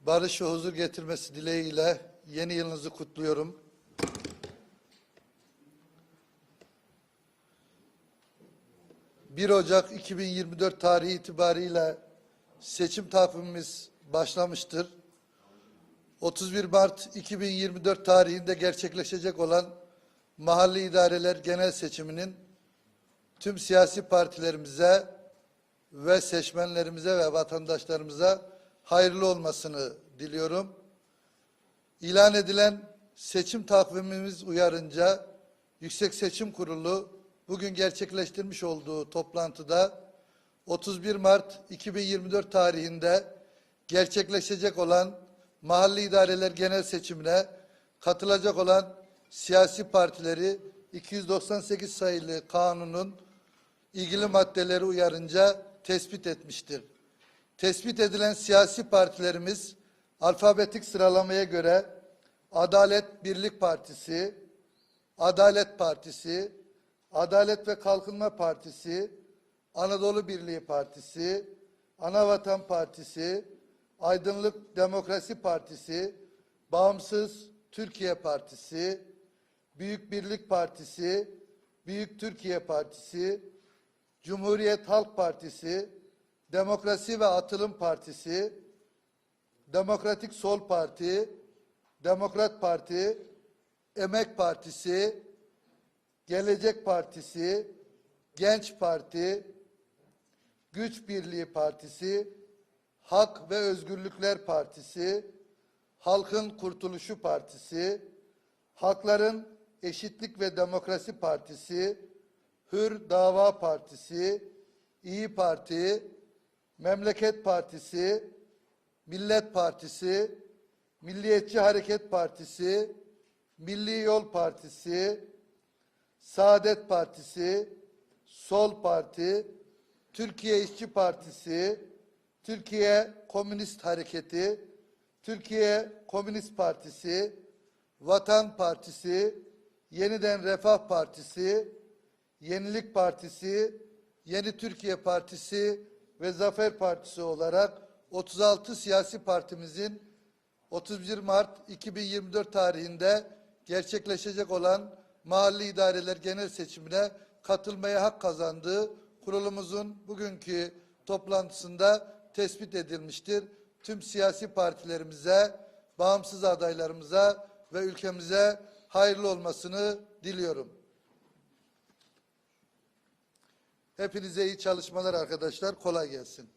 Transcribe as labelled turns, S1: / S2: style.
S1: barış ve huzur getirmesi dileğiyle yeni yılınızı kutluyorum. ...1 Ocak 2024 tarihi itibariyle seçim takvimimiz başlamıştır. 31 Mart 2024 tarihinde gerçekleşecek olan mahalli idareler genel seçiminin tüm siyasi partilerimize ve seçmenlerimize ve vatandaşlarımıza hayırlı olmasını diliyorum. İlan edilen seçim takvimimiz uyarınca Yüksek Seçim Kurulu bugün gerçekleştirmiş olduğu toplantıda 31 Mart 2024 tarihinde gerçekleşecek olan mahalli idareler genel seçimine katılacak olan siyasi partileri 298 sayılı kanunun ilgili maddeleri uyarınca tespit etmiştir. Tespit edilen siyasi partilerimiz alfabetik sıralamaya göre Adalet Birlik Partisi, Adalet Partisi, Adalet ve Kalkınma Partisi, Anadolu Birliği Partisi, Anavatan Partisi, Aydınlık Demokrasi Partisi, Bağımsız Türkiye Partisi, Büyük Birlik Partisi, Büyük Türkiye Partisi, Cumhuriyet Halk Partisi, Demokrasi ve Atılım Partisi, Demokratik Sol Parti, Demokrat Parti, Emek Partisi, Gelecek Partisi, Genç Parti, Güç Birliği Partisi, Hak ve Özgürlükler Partisi, Halkın Kurtuluşu Partisi, Hakların Eşitlik ve Demokrasi Partisi, Hür Dava Partisi, İyi Parti, Memleket Partisi, Millet Partisi, Milliyetçi Hareket Partisi, Milli Yol Partisi, Saadet Partisi, Sol Parti, Türkiye İşçi Partisi, Türkiye Komünist Hareketi, Türkiye Komünist Partisi, Vatan Partisi, Yeniden Refah Partisi, Yenilik Partisi, Yeni Türkiye Partisi ve Zafer Partisi olarak 36 siyasi partimizin 31 Mart 2024 tarihinde gerçekleşecek olan mahalli idareler genel seçimine katılmaya hak kazandığı kurulumuzun bugünkü toplantısında tespit edilmiştir. Tüm siyasi partilerimize, bağımsız adaylarımıza ve ülkemize hayırlı olmasını diliyorum. Hepinize iyi çalışmalar arkadaşlar. Kolay gelsin.